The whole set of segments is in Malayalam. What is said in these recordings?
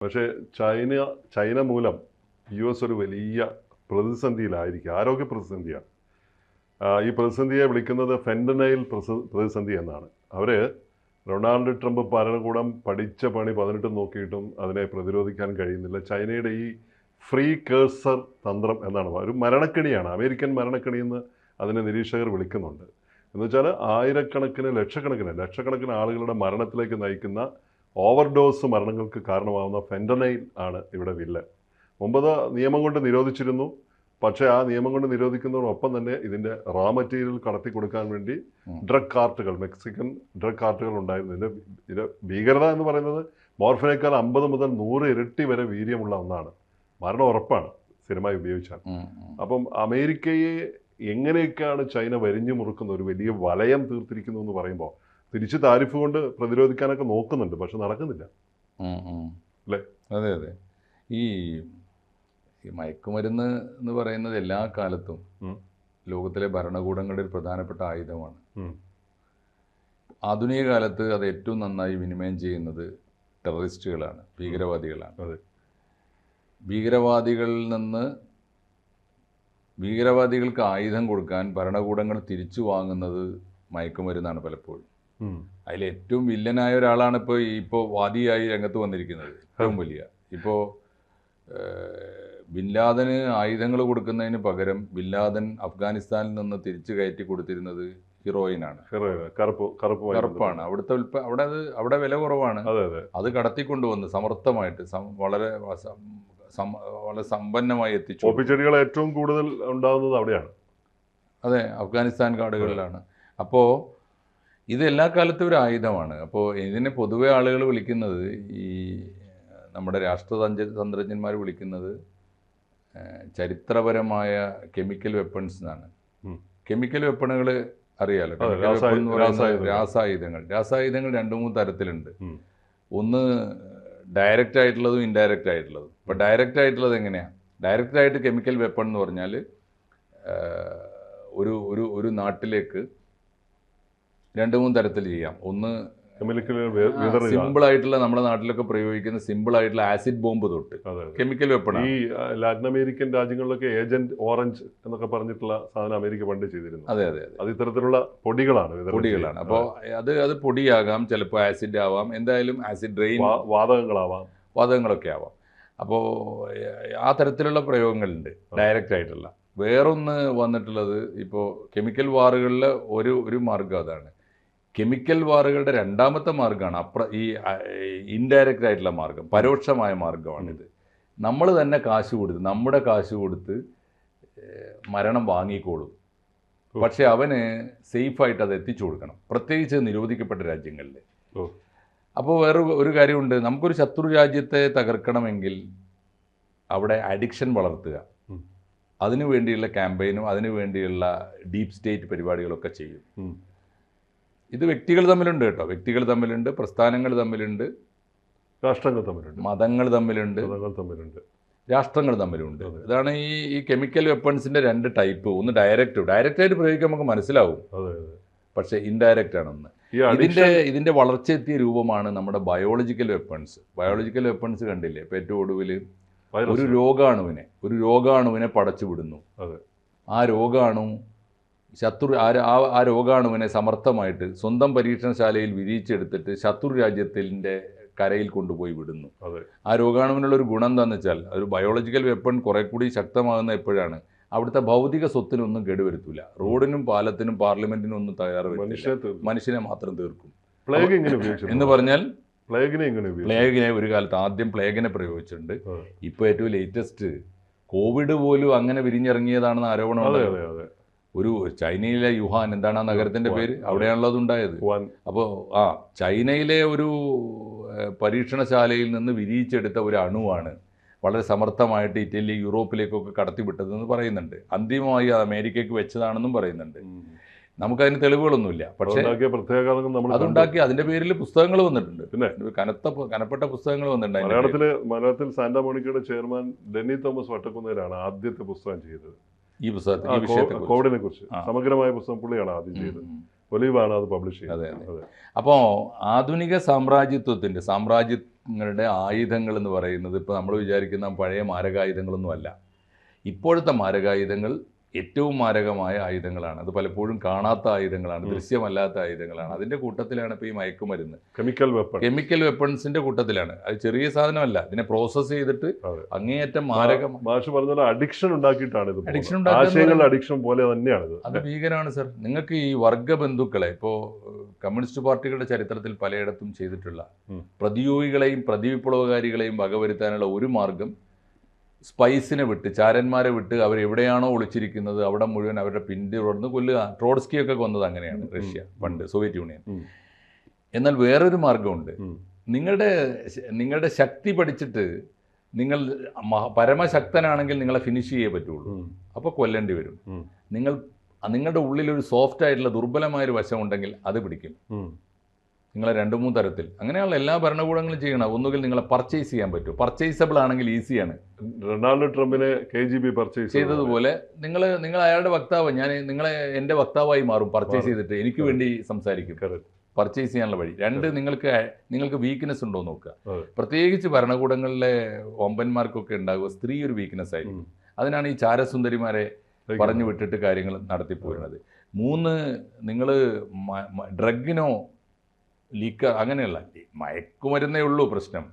പക്ഷേ ചൈന ചൈന മൂലം യു എസ് ഒരു വലിയ പ്രതിസന്ധിയിലായിരിക്കും ആരോഗ്യ പ്രതിസന്ധിയാണ്. ഈ പ്രതിസന്ധിയെ വിളിക്കുന്നത് ഫെൻഡനൈൽ പ്രതിസന്ധി എന്നാണ്. അവർ റൊണാൾഡ് ട്രംപ് ഭരണകൂടം പഠിച്ച പണി പതിനെട്ട് നോക്കിയിട്ടും അതിനെ പ്രതിരോധിക്കാൻ കഴിയുന്നില്ല. ചൈനയുടെ ഈ ഫ്രീ കേഴ്സർ തന്ത്രം എന്നാണ് ഒരു മരണക്കെണിയാണ് അമേരിക്കൻ മരണക്കെണി എന്ന് അതിനെ നിരീക്ഷകർ വിളിക്കുന്നുണ്ട്. എന്ന് വെച്ചാൽ ആയിരക്കണക്കിന് ലക്ഷക്കണക്കിന് ലക്ഷക്കണക്കിന് ആളുകളുടെ മരണത്തിലേക്ക് നയിക്കുന്ന ഓവർഡോസ് മരണങ്ങൾക്ക് കാരണമാവുന്ന ഫെൻഡനൈൽ ആണ് ഇവിടെ വില്ലൻ. മുമ്പത് നിയമം കൊണ്ട് നിരോധിച്ചിരുന്നു. പക്ഷേ ആ നിയമം കൊണ്ട് നിരോധിക്കുന്നതോടൊപ്പം തന്നെ ഇതിന്റെ റാ മെറ്റീരിയൽ കടത്തി കൊടുക്കാൻ വേണ്ടി ഡ്രഗ് കാർട്ടുകൾ മെക്സിക്കൻ ഡ്രഗ് കാർട്ടുകൾ ഉണ്ടായിരുന്നു. ഇതിന്റെ ഇതിന്റെ ഭീകരത എന്ന് പറയുന്നത് മോർഫിനേക്കാൾ അമ്പത് മുതൽ നൂറ് ഇരട്ടി വരെ വീര്യമുള്ള ഒന്നാണ്. മരണം ഉറപ്പാണ് സ്ഥിരമായി ഉപയോഗിച്ചാൽ. അപ്പം അമേരിക്കയെ എങ്ങനെയൊക്കെയാണ് ചൈന വരിഞ്ഞു മുറുക്കുന്ന ഒരു വലിയ വലയം തീർത്തിരിക്കുന്നു എന്ന് പറയുമ്പോൾ തിരിച്ച് താരിഫ് കൊണ്ട് പ്രതിരോധിക്കാനൊക്കെ നോക്കുന്നുണ്ട് പക്ഷെ നടക്കുന്നില്ല. അല്ലേ? അതെ അതെ ഈ ഈ മയക്കുമരുന്ന് എന്ന് പറയുന്നത് എല്ലാ കാലത്തും ലോകത്തിലെ ഭരണകൂടങ്ങളുടെ ഒരു പ്രധാനപ്പെട്ട ആയുധമാണ് ആധുനിക കാലത്ത് അത് ഏറ്റവും നന്നായി വിനിമയം ചെയ്യുന്നത് ടെററിസ്റ്റുകളാണ് ഭീകരവാദികളാണ്. ഭീകരവാദികളിൽ നിന്ന് ഭീകരവാദികൾക്ക് ആയുധം കൊടുക്കാൻ ഭരണകൂടങ്ങൾ തിരിച്ചു വാങ്ങുന്നത് മയക്കുമരുന്നാണ് പലപ്പോഴും. അതിൽ ഏറ്റവും വില്ലനായ ഒരാളാണ് ഇപ്പോൾ ഇപ്പോൾ വാദിയായി രംഗത്ത് വന്നിരിക്കുന്നത്. ഏറ്റവും വലിയ. ഇപ്പോൾ ബിൻലാദന് ആയുധങ്ങൾ കൊടുക്കുന്നതിന് പകരം ബിൻലാദൻ അഫ്ഗാനിസ്ഥാനിൽ നിന്ന് തിരിച്ചു കയറ്റി കൊടുത്തിരുന്നത് ഹീറോയിനാണ്. കറുപ്പാണ്. അവിടുത്തെ ഉൽപ്പ അവിടെ അത് അവിടെ വില കുറവാണ്. അതെ കടത്തിക്കൊണ്ടുവന്ന് സമർത്ഥമായിട്ട് വളരെ വളരെ സമ്പന്നമായി എത്തിച്ചു. ഓപ്പിച്ചെടികൾ ഏറ്റവും കൂടുതൽ ഉണ്ടാകുന്നത് അവിടെയാണ്. അതെ അഫ്ഗാനിസ്ഥാൻ കാടുകളിലാണ്. അപ്പോൾ ഇത് എല്ലാ കാലത്തും ഒരു ആയുധമാണ്. അപ്പോൾ ഇതിനെ പൊതുവെ ആളുകൾ വിളിക്കുന്നത് ഈ നമ്മുടെ രാഷ്ട്ര തന്ത്രജ്ഞന്മാർ വിളിക്കുന്നത് ചരിത്രപരമായ കെമിക്കൽ വെപ്പൺസ് എന്നാണ്. കെമിക്കൽ വെപ്പണുകൾ അറിയാലോ? രാസായുധങ്ങൾ. രാസായുധങ്ങൾ. രണ്ടു രണ്ട് മൂന്ന് തരത്തിലുണ്ട്. ഒന്ന് ഡയറക്റ്റ് ആയിട്ടുള്ളതും ഇൻഡയറക്റ്റ് ആയിട്ടുള്ളതും. അപ്പോൾ ഡയറക്റ്റ് ആയിട്ടുള്ളത് എങ്ങനെയാണ് ഡയറക്റ്റ് ആയിട്ട് കെമിക്കൽ വെപ്പൺ എന്ന് പറഞ്ഞാൽ ഒരു ഒരു ഒരു നാട്ടിലേക്ക് രണ്ട് മൂന്ന് തരത്തിൽ ചെയ്യാം. ഒന്ന് സിമ്പിൾ ആയിട്ടുള്ള നമ്മുടെ നാട്ടിലൊക്കെ പ്രയോഗിക്കുന്ന സിമ്പിൾ ആയിട്ടുള്ള ആസിഡ് ബോംബ് തൊട്ട്. കെമിക്കൽ വെപ്പൺ ഈ ലാറ്റിൻ അമേരിക്കൻ രാജ്യങ്ങളിലൊക്കെ ഏജന്റ് ഓറഞ്ച് എന്നൊക്കെ പറഞ്ഞിട്ടുള്ള സാധനം അമേരിക്ക പണ്ട് ചെയ്തിരുന്നു. അതെ അതെ അതെ. ഇത്തരത്തിലുള്ള പൊടികളാണ് പൊടികളാണ്. അപ്പോൾ അത് അത് പൊടിയാകാം ചിലപ്പോൾ ആസിഡ് ആവാം എന്തായാലും ആസിഡ് ഡ്രെയിൻ വാതകങ്ങളാവാം. വാതകങ്ങളൊക്കെ ആവാം. അപ്പോൾ ആ തരത്തിലുള്ള പ്രയോഗങ്ങളുണ്ട് ഡയറക്റ്റ് ആയിട്ടുള്ള. വേറൊന്ന് വന്നിട്ടുള്ളത് ഇപ്പോൾ കെമിക്കൽ വാറുകളിലെ ഒരു ഒരു മാർഗം അതാണ്. കെമിക്കൽ വാറുകളുടെ രണ്ടാമത്തെ മാർഗമാണ് അപ്ര ഈ ഇൻഡയറക്റ്റ് ആയിട്ടുള്ള മാർഗം പരോക്ഷമായ മാർഗമാണിത് നമ്മൾ തന്നെ കാശ് കൊടുത്ത് നമ്മുടെ കാശ് കൊടുത്ത് മരണം വാങ്ങിക്കോളും. പക്ഷേ അവന് സേഫായിട്ട് അത് എത്തിച്ചു കൊടുക്കണം. പ്രത്യേകിച്ച് നിരോധിക്കപ്പെട്ട രാജ്യങ്ങളിൽ. അപ്പോൾ വേറെ ഒരു കാര്യമുണ്ട്. നമുക്കൊരു ശത്രു രാജ്യത്തെ തകർക്കണമെങ്കിൽ അവിടെ അഡിക്ഷൻ വളർത്തുക. അതിനു വേണ്ടിയുള്ള ക്യാമ്പയിനും അതിനു വേണ്ടിയുള്ള ഡീപ്പ് സ്റ്റേറ്റ് പരിപാടികളൊക്കെ ചെയ്യും. ഇത് വ്യക്തികൾ തമ്മിലുണ്ട് കേട്ടോ. വ്യക്തികൾ തമ്മിലുണ്ട് പ്രസ്ഥാനങ്ങൾ തമ്മിലുണ്ട് രാഷ്ട്രങ്ങൾ തമ്മിലുണ്ട്. മതങ്ങൾ തമ്മിലുണ്ട് മതങ്ങൾ തമ്മിലുണ്ട്. രാഷ്ട്രങ്ങൾ തമ്മിലുണ്ട്. ഇതാണ് ഈ ഈ കെമിക്കൽ വെപ്പൺസിന്റെ രണ്ട് ടൈപ്പ്. ഒന്ന് ഡയറക്റ്റ് ഡയറക്റ്റ് ആയിട്ട് പ്രയോഗിക്കാൻ നമുക്ക് മനസ്സിലാവും. പക്ഷേ ഇൻഡയറക്റ്റ് ആണെന്ന്. ഇതിന്റെ ഇതിന്റെ വളർച്ച വളർച്ചയെത്തിയ രൂപമാണ് നമ്മുടെ ബയോളജിക്കൽ വെപ്പൺസ് ബയോളജിക്കൽ വെപ്പൺസ് കണ്ടില്ലേ? ഇപ്പൊ ഏറ്റവും ഒടുവിൽ ഒരു രോഗാണുവിനെ ഒരു രോഗാണുവിനെ പടച്ചു വിടുന്നു. ആ രോഗാണു ശത്രു ആ ആ രോഗാണുവിനെ സമർത്ഥമായിട്ട് സ്വന്തം പരീക്ഷണശാലയിൽ വിരിയിച്ചെടുത്തിട്ട് ശത്രു രാജ്യത്തിന്റെ കരയിൽ കൊണ്ടുപോയി വിടുന്നു. ആ രോഗാണുവിനുള്ള ഒരു ഗുണം എന്താണെന്ന് വെച്ചാൽ ഒരു ബയോളജിക്കൽ വെപ്പൺ കുറെ കൂടി ശക്തമാകുന്ന എപ്പോഴാണ് അവിടുത്തെ ഭൗതിക സ്വത്തിനൊന്നും കേടുവരുത്തില്ല റോഡിനും പാലത്തിനും പാർലമെന്റിനും ഒന്നും തയ്യാറ് വരില്ല മനുഷ്യനെ മാത്രം തീർക്കും. പ്ലേഗ് എന്ന് പറഞ്ഞാൽ പ്ലേഗിനെ പ്ലേഗിനെ ഒരു കാലത്ത് ആദ്യം പ്ലേഗിനെ പ്രയോഗിച്ചിട്ടുണ്ട്. ഇപ്പൊ ഇപ്പോൾ ഏറ്റവും ലേറ്റസ്റ്റ് കോവിഡ് പോലും അങ്ങനെ വിരിഞ്ഞിറങ്ങിയതാണെന്ന് ആരോപണം ഒരു ചൈനയിലെ യുഹാൻ എന്താണ് ആ നഗരത്തിന്റെ പേര്. അവിടെയാണല്ലോ അത് ഉണ്ടായത് വുഹാൻ അപ്പോൾ ആ ചൈനയിലെ ഒരു പരീക്ഷണശാലയിൽ നിന്ന് വിരിയിച്ചെടുത്ത ഒരു അണുവാണ് വളരെ സമർത്ഥമായിട്ട് ഇറ്റലി യൂറോപ്പിലേക്കൊക്കെ കടത്തിവിട്ടതെന്ന് പറയുന്നുണ്ട്. അന്തിമമായി അത് അമേരിക്കയ്ക്ക് വെച്ചതാണെന്നും പറയുന്നുണ്ട്. നമുക്കതിന് തെളിവുകളൊന്നുമില്ല. പക്ഷേ അതുണ്ടാക്കി അതിന്റെ പേരിൽ പുസ്തകങ്ങൾ വന്നിട്ടുണ്ട്. പിന്നെ? കനത്ത കനപ്പെട്ട പുസ്തകങ്ങൾ വന്നിട്ടുണ്ട് മലയാളത്തിൽ സാന്റാ മോണിക്കയുടെ ചെയർമാൻ ഡെന്നി തോമസ് വട്ടക്കുന്നേരാണ് ആദ്യത്തെ പുസ്തകം ചെയ്തത്. ഈ പുസ്തകത്തിൽ ആ, ഈ വിഷയത്തെ കോവിഡിനെ കുറിച്ച് സമഗ്രമായ പുസ്തകം പുള്ളിയാണ് ആദ്യം ചെയ്തത്. ഒലിവാണ് അത് പബ്ലിഷ് ചെയ്തത്. അതെ അപ്പോൾ ആധുനിക സാമ്രാജ്യത്വത്തിന്റെ സാമ്രാജ്യങ്ങളുടെ ആയുധങ്ങൾ എന്ന് പറയുന്നത് ഇപ്പോൾ നമ്മൾ വിചാരിക്കുന്ന പഴയ മാരകായുധങ്ങളൊന്നും അല്ല ഇപ്പോഴത്തെ മാരകായുധങ്ങൾ ഏറ്റവും മാരകമായ ആയുധങ്ങളാണ്. അത് പലപ്പോഴും കാണാത്ത ആയുധങ്ങളാണ് ദൃശ്യമല്ലാത്ത ആയുധങ്ങളാണ്. അതിന്റെ കൂട്ടത്തിലാണ് ഇപ്പോൾ ഈ മയക്കുമരുന്ന്. കെമിക്കൽ വെപ്പൺ കെമിക്കൽ വെപ്പൺസിന്റെ കൂട്ടത്തിലാണ്. അത് ചെറിയ സാധനമല്ല ഇതിനെ പ്രോസസ്സ് ചെയ്തിട്ട് അങ്ങേയറ്റം മാരകം ഭാഷ പറഞ്ഞ അഡിക്ഷൻ ഉണ്ടാക്കിയിട്ടാണ് ഇത് അഡിക്ഷൻ ആശയങ്ങളുടെ അഡിക്ഷൻ പോലെ തന്നെയാണ് അത് ഭീകരമാണ് സർ. നിങ്ങൾക്ക് ഈ വർഗ ബന്ധുക്കളെ ഇപ്പോൾ കമ്മ്യൂണിസ്റ്റ് പാർട്ടികളുടെ ചരിത്രത്തിൽ പലയിടത്തും ചെയ്തിട്ടുള്ള. പ്രതിയോഗികളെയും പ്രതിവിപ്ലവകാരികളെയും വകവരുത്താനുള്ള ഒരു മാർഗം സ്പൈസിനെ വിട്ട് ചാരന്മാരെ വിട്ട് അവർ എവിടെയാണോ ഒളിച്ചിരിക്കുന്നത് അവിടെ മുഴുവൻ അവരുടെ പിന്തുടർന്ന് കൊല്ലുക ട്രോഡ്സ്കിയൊക്കെ കൊന്നത് അങ്ങനെയാണ് റഷ്യ പണ്ട് സോവിയറ്റ് യൂണിയൻ. എന്നാൽ വേറൊരു മാർഗമുണ്ട്. നിങ്ങളുടെ നിങ്ങളുടെ ശക്തി പഠിച്ചിട്ട് നിങ്ങൾ പരമശക്തനാണെങ്കിൽ നിങ്ങളെ ഫിനിഷ് ചെയ്യേ പറ്റുള്ളൂ. അപ്പോൾ കൊല്ലേണ്ടി വരും നിങ്ങൾ നിങ്ങളുടെ ഉള്ളിൽ ഒരു സോഫ്റ്റ് ആയിട്ടുള്ള ദുർബലമായ ഒരു വശമുണ്ടെങ്കിൽ അത് പിടിക്കും. നിങ്ങളെ രണ്ട് മൂന്ന് തരത്തിൽ. അങ്ങനെയുള്ള എല്ലാ ഭരണകൂടങ്ങളും ചെയ്യണം ഒന്നുകിൽ നിങ്ങളെ പർച്ചേസ് ചെയ്യാൻ പറ്റും. പർച്ചേസബിൾ ആണെങ്കിൽ ഈസിയാണ് റൊണാൾഡോ ട്രംപിനെ കെ ജി ബി പർച്ചേസ് ചെയ്തതുപോലെ നിങ്ങൾ നിങ്ങൾ അയാളുടെ വക്താവ് ഞാൻ നിങ്ങളെ എന്റെ വക്താവായി മാറും. പർച്ചേസ് ചെയ്തിട്ട് എനിക്ക് വേണ്ടി സംസാരിക്കും. പർച്ചേസ് ചെയ്യാനുള്ള വഴി. രണ്ട് നിങ്ങൾക്ക് നിങ്ങൾക്ക് വീക്ക്നെസ് ഉണ്ടോ എന്ന് നോക്കുക. പ്രത്യേകിച്ച് ഭരണകൂടങ്ങളിലെ ഒമ്പന്മാർക്കൊക്കെ ഉണ്ടാകുക സ്ത്രീ ഒരു വീക്ക്നെസ് ആയിരിക്കും. അതിനാണ് ഈ ചാരസുന്ദരിമാരെ പറഞ്ഞു വിട്ടിട്ട് കാര്യങ്ങൾ നടത്തിപ്പോരുന്നത്. മൂന്ന് നിങ്ങൾ ഡ്രഗിനോ ലീക്ക അങ്ങനെയല്ല. മയക്കുമരുന്നേ ഉള്ളൂ പ്രശ്നം.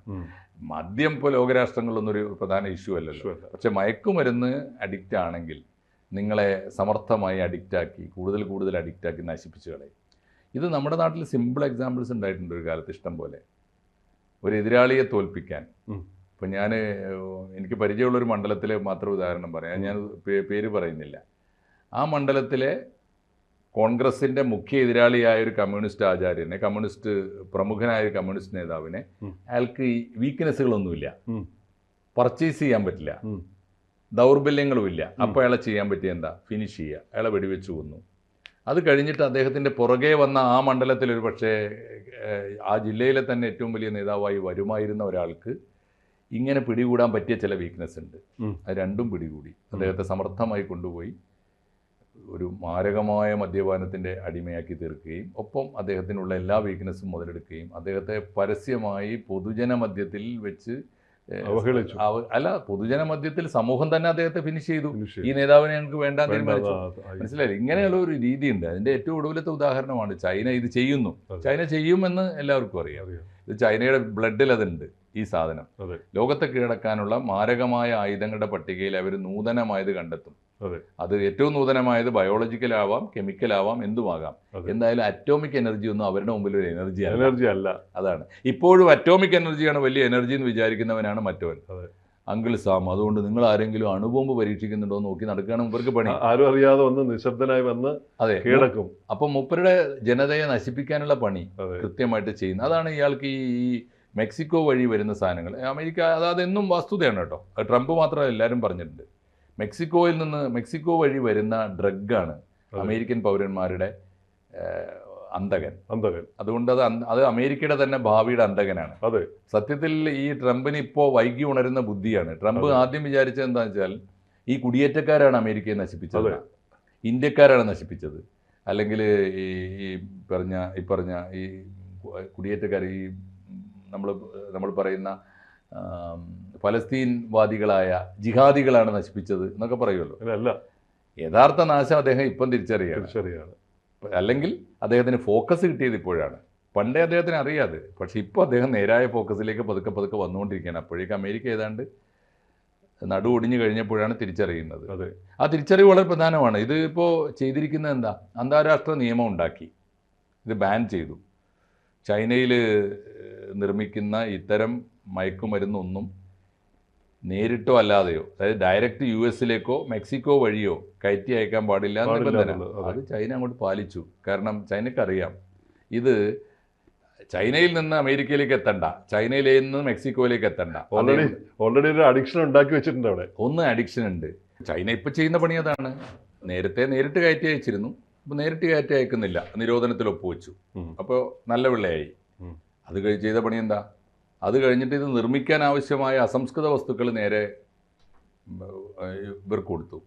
മദ്യം ഇപ്പോൾ ലോകരാഷ്ട്രങ്ങളിലൊന്നും ഒരു പ്രധാന ഇഷ്യൂ അല്ലല്ലോ. പക്ഷെ മയക്കുമരുന്ന് അഡിക്റ്റ് ആണെങ്കിൽ നിങ്ങളെ സമർത്ഥമായി അഡിക്റ്റാക്കി കൂടുതൽ കൂടുതൽ അഡിക്റ്റാക്കി നശിപ്പിച്ചു കളയും. ഇത് നമ്മുടെ നാട്ടിൽ സിമ്പിൾ എക്സാമ്പിൾസ് ഉണ്ടായിട്ടുണ്ട് ഒരു കാലത്ത് ഇഷ്ടം പോലെ. ഒരു എതിരാളിയെ തോൽപ്പിക്കാൻ. ഇപ്പം ഞാൻ എനിക്ക് പരിചയമുള്ള ഒരു മണ്ഡലത്തിലെ മാത്രം ഉദാഹരണം പറയാം. ഞാൻ പേര് പറയുന്നില്ല. ആ മണ്ഡലത്തിലെ കോൺഗ്രസിന്റെ മുഖ്യ എതിരാളിയായ ഒരു കമ്മ്യൂണിസ്റ്റ് ആചാര്യനെ കമ്മ്യൂണിസ്റ്റ് പ്രമുഖനായ ഒരു കമ്മ്യൂണിസ്റ്റ് നേതാവിനെ. അയാൾക്ക് ഈ വീക്ക്നെസ്സുകളൊന്നുമില്ല പർച്ചേസ് ചെയ്യാൻ പറ്റില്ല. ദൗർബല്യങ്ങളും ദൗർബല്യങ്ങളുമില്ല. അപ്പോൾ അയാളെ ചെയ്യാൻ പറ്റിയ എന്താ? ഫിനിഷ് ചെയ്യുക. അയാളെ വെടിവെച്ച് കൊന്നു. അത് കഴിഞ്ഞിട്ട് അദ്ദേഹത്തിന്റെ പുറകെ വന്ന ആ മണ്ഡലത്തിൽ ഒരു പക്ഷേ ആ ജില്ലയിലെ തന്നെ ഏറ്റവും വലിയ നേതാവായി വരുമായിരുന്ന ഒരാൾക്ക് ഇങ്ങനെ പിടികൂടാൻ പറ്റിയ ചില വീക്ക്നെസ് ഉണ്ട്. അത് രണ്ടും പിടികൂടി. അദ്ദേഹത്തെ സമർത്ഥമായി കൊണ്ടുപോയി. ഒരു മാരകമായ മദ്യപാനത്തിന്റെ അടിമയാക്കി തീർക്കുകയും ഒപ്പം അദ്ദേഹത്തിനുള്ള എല്ലാ വീക്ക്നെസ്സും മുതലെടുക്കുകയും അദ്ദേഹത്തെ പരസ്യമായി പൊതുജന മദ്യത്തിൽ വെച്ച് അവഹേളിച്ചു. അവ- അല്ല പൊതുജന മധ്യത്തിൽ സമൂഹം തന്നെ അദ്ദേഹത്തെ ഫിനിഷ് ചെയ്തു. ഈ. നേതാവിനെ ഞങ്ങൾക്ക് വേണ്ട തീരുമാനിച്ചു. മനസ്സിലായില്ലേ? ഇങ്ങനെയുള്ള ഒരു രീതിയുണ്ട്. അതിന്റെ ഏറ്റവും ഒടുവിലത്തെ ഉദാഹരണമാണ് ചൈന ഇത് ചെയ്യുന്നു. ചൈന ചെയ്യുമെന്ന് എല്ലാവർക്കും അറിയാം. അറിയാം. ഇത് ചൈനയുടെ ബ്ലഡിൽ അതുണ്ട് ഈ സാധനം. ലോകത്തെ കീഴടക്കാനുള്ള മാരകമായ ആയുധങ്ങളുടെ പട്ടികയിൽ അവർ നൂതനമായത് കണ്ടെത്തും. അതെ. ഏറ്റവും നൂതനമായത് ബയോളജിക്കൽ ആവാം കെമിക്കൽ ആവാം എന്തുമാകാം. എന്തായാലും അറ്റോമിക് എനർജി ഒന്നും അവരുടെ മുമ്പിൽ ഒരു എനർജി എനർജി അല്ല. അതാണ്. ഇപ്പോഴും അറ്റോമിക് എനർജിയാണ് വലിയ എനർജി എന്ന് വിചാരിക്കുന്നവനാണ് മറ്റവൻ. അങ്കിൾ സാം അതുകൊണ്ട് നിങ്ങൾ ആരെങ്കിലും അണുബോംബ് പരീക്ഷിക്കുന്നുണ്ടോ എന്ന് നോക്കി നടക്കുകയാണ് മുപ്പർക്ക് പണി. ആരും അറിയാതെ വന്ന് നിശബ്ദനായി വന്ന് അതെ. കീഴടക്കും. അപ്പം മുപ്പരുടെ ജനതയെ നശിപ്പിക്കാനുള്ള പണി കൃത്യമായിട്ട് ചെയ്യുന്നു അതാണ് ഇയാൾക്ക് ഈ ഈ മെക്സിക്കോ വഴി വരുന്ന സാധനങ്ങൾ. അമേരിക്ക അതായത് എന്നും വസ്തുതയാണ് കേട്ടോ. ട്രംപ് മാത്രമല്ല എല്ലാവരും പറഞ്ഞിട്ടുണ്ട്. മെക്സിക്കോയിൽ നിന്ന് മെക്സിക്കോ വഴി വരുന്ന ഡ്രഗാണ്. അമേരിക്കൻ പൗരന്മാരുടെ അന്തകൻ അന്തകൻ അതുകൊണ്ട് അത് അത് അമേരിക്കയുടെ തന്നെ ഭാവിയുടെ അന്തകനാണ് അതെ. സത്യത്തിൽ ഈ ട്രംപിന് ഇപ്പോൾ വൈകി ഉണരുന്ന ബുദ്ധിയാണ്. ട്രംപ് ആദ്യം വിചാരിച്ചത് എന്താണെന്ന് വെച്ചാൽ ഈ കുടിയേറ്റക്കാരാണ് അമേരിക്കയെ നശിപ്പിച്ചത്. ഇന്ത്യക്കാരാണ് നശിപ്പിച്ചത്. അല്ലെങ്കിൽ ഈ ഈ പറഞ്ഞ ഈ പറഞ്ഞ ഈ കുടിയേറ്റക്കാർ ഈ നമ്മൾ നമ്മൾ പറയുന്ന ആം, ഫലസ്തീൻവാദികളായ ജിഹാദികളാണ് നശിപ്പിച്ചത് എന്നൊക്കെ പറയുമല്ലോ. അല്ല യഥാർത്ഥ നാശം അദ്ദേഹം ഇപ്പം തിരിച്ചറിയാണ് തിരിച്ചറിയാണ് അല്ലെങ്കിൽ അദ്ദേഹത്തിന് ഫോക്കസ് കിട്ടിയത് ഇപ്പോഴാണ്. പണ്ടേ അദ്ദേഹത്തിന് അറിയാതെ. പക്ഷെ ഇപ്പോൾ അദ്ദേഹം നേരായ ഫോക്കസിലേക്ക് പതുക്കെ പതുക്കെ വന്നുകൊണ്ടിരിക്കുകയാണ്. അപ്പോഴേക്ക് അമേരിക്ക ഏതാണ്ട് നടു ഒടിഞ്ഞു കഴിഞ്ഞപ്പോഴാണ് തിരിച്ചറിയുന്നത്. അതെ. ആ തിരിച്ചറിവ് വളരെ പ്രധാനമാണ്. ഇത് ഇപ്പോൾ ചെയ്തിരിക്കുന്നത് എന്താ? അന്താരാഷ്ട്ര നിയമം ഉണ്ടാക്കി. ഇത് ബാൻ ചെയ്തു. ചൈനയിൽ നിർമ്മിക്കുന്ന ഇത്തരം മയക്കുമരുന്നൊന്നും നേരിട്ടോ അല്ലാതെയോ അതായത് ഡയറക്റ്റ് യു എസിലേക്കോ മെക്സിക്കോ വഴിയോ കയറ്റി അയക്കാൻ പാടില്ല നിബന്ധന. അത്. ചൈന അങ്ങോട്ട് പാലിച്ചു. കാരണം ചൈനക്കറിയാം ഇത് ചൈനയിൽ നിന്ന് അമേരിക്കയിലേക്ക് എത്തണ്ട ചൈനയിൽ നിന്ന് മെക്സിക്കോയിലേക്ക് എത്തണ്ട. ഓൾറെഡി ഓൾറെഡി ഒരു അഡിക്ഷൻ ഉണ്ടാക്കി വെച്ചിട്ടുണ്ട് അവിടെ. ഒന്ന് അഡിക്ഷൻ ഉണ്ട്. ചൈന ഇപ്പോൾ ചെയ്യുന്ന പണി അതാണ്. നേരത്തെ നേരിട്ട് കയറ്റി അയച്ചിരുന്നു. ഇപ്പോൾ നേരിട്ട് കയറ്റി അയക്കുന്നില്ല. നിരോധനത്തിൽ ഒപ്പുവെച്ചു. അപ്പോ അപ്പോൾ നല്ല വെള്ളയായി. അത് ചെയ്ത പണി എന്താ? അത് കഴിഞ്ഞിട്ട് ഇത് നിർമ്മിക്കാൻ ആവശ്യമായ അസംസ്കൃത വസ്തുക്കൾ നേരെ ഇവർക്ക് കൊടുത്തു.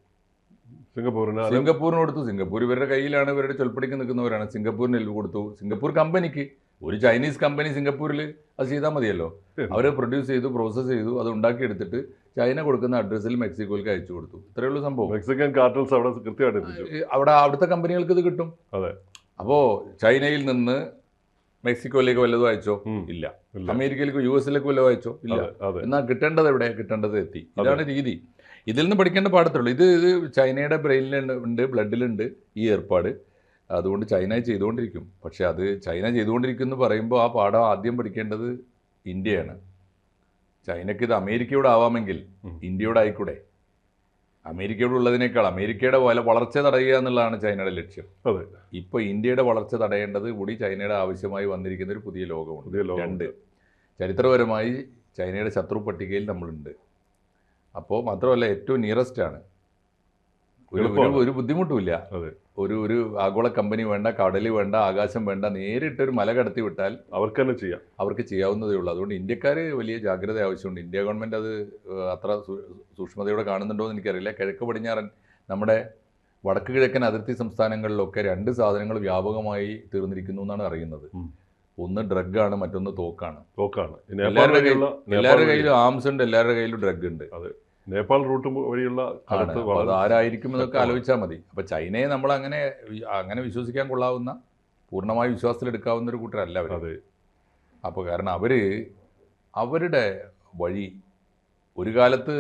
സിംഗപ്പൂരിന് സിംഗപ്പൂരിന് കൊടുത്തു. സിംഗപ്പൂർ ഇവരുടെ കയ്യിലാണ് ഇവരുടെ ചൊൽപ്പടിക്ക് നിൽക്കുന്നവരാണ്. സിംഗപ്പൂരിന് എൽവ് കൊടുത്തു. സിംഗപ്പൂർ കമ്പനിക്ക്. ഒരു ചൈനീസ് കമ്പനി സിംഗപ്പൂരിൽ അത് ചെയ്താൽ മതിയല്ലോ. അവർ പ്രൊഡ്യൂസ് ചെയ്തു പ്രോസസ്സ് ചെയ്തു അത് ഉണ്ടാക്കിയെടുത്തിട്ട് ചൈന കൊടുക്കുന്ന അഡ്രസ്സിൽ മെക്സിക്കോയിലേക്ക് അയച്ചു കൊടുത്തു. ഇത്രയേ ഉള്ളൂ സംഭവം. മെക്സിക്കൻ കാർട്ടൽസ് അവിടെ കൃത്യമായിട്ട് അവിടെ അവിടുത്തെ കമ്പനികൾക്ക് ഇത് കിട്ടും. അതെ. അപ്പോൾ ചൈനയിൽ നിന്ന് മെക്സിക്കോയിലേക്ക് വല്ലതും അയച്ചോ? ഇല്ല. അമേരിക്കയിലേക്ക് യു എസിലേക്ക് വല്ലതും അയച്ചോ? ഇല്ല. എന്നാൽ കിട്ടേണ്ടത് എവിടെ കിട്ടേണ്ടത് എത്തി. ഇതാണ് രീതി. ഇതിൽ നിന്ന് പഠിക്കേണ്ട പാടത്തുള്ളൂ. ഇത് ഇത് ചൈനയുടെ ബ്രെയിനിലുണ്ട് ബ്ലഡിലുണ്ട് ഈ ഏർപ്പാട്. അതുകൊണ്ട് ചൈന ചെയ്തുകൊണ്ടിരിക്കും. പക്ഷെ അത് ചൈന ചെയ്തുകൊണ്ടിരിക്കും എന്ന് പറയുമ്പോൾ ആ പാഠം ആദ്യം പഠിക്കേണ്ടത് ഇന്ത്യയാണ്. ചൈനയ്ക്ക് ഇത് അമേരിക്കയോട് ആവാമെങ്കിൽ ഉം. ഇന്ത്യയോട് ആയിക്കൂടെ അമേരിക്കയോട് ഉള്ളതിനേക്കാൾ അമേരിക്കയുടെ വില വളർച്ച തടയുക എന്നുള്ളതാണ് ചൈനയുടെ ലക്ഷ്യം. അതെ. ഇപ്പോൾ ഇന്ത്യയുടെ വളർച്ച തടയേണ്ടത് കൂടി ചൈനയുടെ ആവശ്യമായി വന്നിരിക്കുന്ന ഒരു പുതിയ ലോകമുണ്ട്. പുതിയ ലോകമുണ്ട്. രണ്ട് ചരിത്രപരമായി ചൈനയുടെ ശത്രു പട്ടികയിൽ നമ്മളുണ്ട്. അപ്പോൾ മാത്രമല്ല ഏറ്റവും നിയറസ്റ്റ് ആണ് ഒരു ഒരു ബുദ്ധിമുട്ടുമില്ല. ഒരു ഒരു ആഗോള കമ്പനി വേണ്ട കടൽ വേണ്ട ആകാശം വേണ്ട നേരിട്ട് ഒരു മല കടത്തി വിട്ടാൽ അവർക്ക് തന്നെ ചെയ്യാം. അവർക്ക് ചെയ്യാവുന്നതേ ഉള്ളൂ. അതുകൊണ്ട് ഇന്ത്യക്കാർ വലിയ ജാഗ്രത ആവശ്യമുണ്ട്. ഇന്ത്യ ഗവൺമെന്റ് അത് അത്ര സൂക്ഷ്മതയോടെ കാണുന്നുണ്ടോ എന്ന് എനിക്കറിയില്ല. കിഴക്ക് പടിഞ്ഞാറൻ നമ്മുടെ വടക്ക് കിഴക്കൻ അതിർത്തി സംസ്ഥാനങ്ങളിലൊക്കെ രണ്ട് സാധനങ്ങൾ വ്യാപകമായി തീർന്നിരിക്കുന്നു എന്നാണ് അറിയുന്നത്. ഒന്ന് ഡ്രഗാണ് മറ്റൊന്ന് തോക്കാണ്. തോക്കാണ്. എല്ലാവരുടെ കയ്യിലും ആംസ് ഉണ്ട് എല്ലാവരുടെ കയ്യിലും ഡ്രഗ് ഉണ്ട് നേപ്പാൾ റൂട്ട് വഴിയുള്ള അത് ആരായിരിക്കും എന്നൊക്കെ. ആലോചിച്ചാൽ മതി. അപ്പോൾ ചൈനയെ നമ്മൾ അങ്ങനെ അങ്ങനെ വിശ്വസിക്കാൻ കൊള്ളാവുന്ന പൂർണമായ വിശ്വാസത്തിലെടുക്കാവുന്ന ഒരു കൂട്ടരല്ല അവർ അതെ. അപ്പോൾ കാരണം അവർ അവരുടെ വഴി ഒരു കാലത്ത്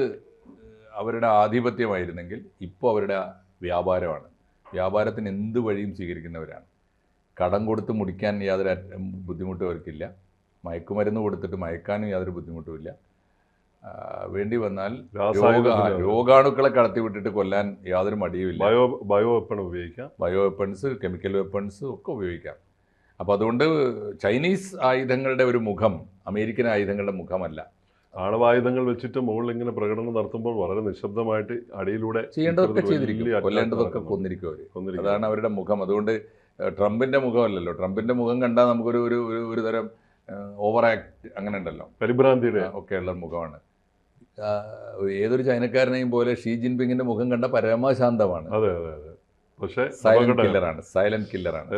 അവരുടെ ആധിപത്യമായിരുന്നെങ്കിൽ ഇപ്പോൾ അവരുടെ വ്യാപാരമാണ്. വ്യാപാരത്തിന് എന്ത് വഴിയും സ്വീകരിക്കുന്നവരാണ്. കടം കൊടുത്ത് മുടിക്കാൻ യാതൊരു ബുദ്ധിമുട്ടും അവർക്കില്ല. മയക്കുമരുന്ന് കൊടുത്തിട്ട് മയക്കാനും യാതൊരു ബുദ്ധിമുട്ടുമില്ല വേണ്ടി വന്നാൽ രോഗാണുക്കളെ കടത്തിവിട്ടിട്ട് കൊല്ലാൻ യാതൊരു മടിയുമില്ല. ബയോ ബയോ വെപ്പൺ ഉപയോഗിക്കാം. ബയോ വെപ്പൺസ് കെമിക്കൽ വെപ്പൺസ് ഒക്കെ ഉപയോഗിക്കാം. അപ്പോൾ അതുകൊണ്ട് ചൈനീസ് ആയുധങ്ങളുടെ ഒരു മുഖം അമേരിക്കൻ ആയുധങ്ങളുടെ മുഖമല്ല. ആണവായുധങ്ങൾ വെച്ചിട്ട് മുകളിൽ ഇങ്ങനെ പ്രകടനം നടത്തുമ്പോൾ വളരെ നിശബ്ദമായിട്ട് അടിയിലൂടെ ചെയ്യേണ്ടതൊക്കെ ചെയ്തിരിക്കും. കൊല്ലേണ്ടതൊക്കെ കൊന്നിരിക്കും അവർ. അതാണ് അവരുടെ മുഖം. അതുകൊണ്ട് ട്രംപിന്റെ മുഖമല്ലല്ലോ. ട്രംപിന്റെ മുഖം കണ്ടാൽ നമുക്കൊരു ഒരു ഒരു തരം ഓവർ ആക്ട് അങ്ങനെ ഉണ്ടല്ലോ. പരിഭ്രാന്തിയുടെ ഒക്കെയുള്ള മുഖമാണ്. ഏതൊരു ചൈനക്കാരനെയും പോലെ ഷീ ജിൻപിങ്ങിന്റെ മുഖം കണ്ട പരമശാന്തമാണ്. അതെ അതെ അതെ. പക്ഷേ സൈലന്റ് കില്ലറാണ് സൈലന്റ് കില്ലറാണ്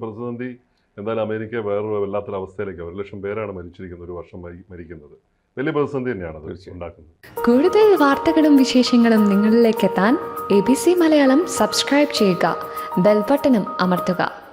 പ്രതിസന്ധി എന്തായാലും അമേരിക്ക വേറൊരു വല്ലാത്തൊരു അവസ്ഥയിലേക്ക് ഒരു ലക്ഷം പേരാണ് മരിച്ചിരിക്കുന്നത് ഒരു വർഷം മരി- മരിക്കുന്നത്. വലിയ പ്രതിസന്ധി തന്നെയാണ് ഉണ്ടാക്കുന്നത്. കൂടുതൽ വാർത്തകളും വിശേഷങ്ങളും നിങ്ങളിലേക്ക് എത്താൻ A B C Malayalam subscribe ചെയ്യുക. ബെൽബട്ടനും അമർത്തുക.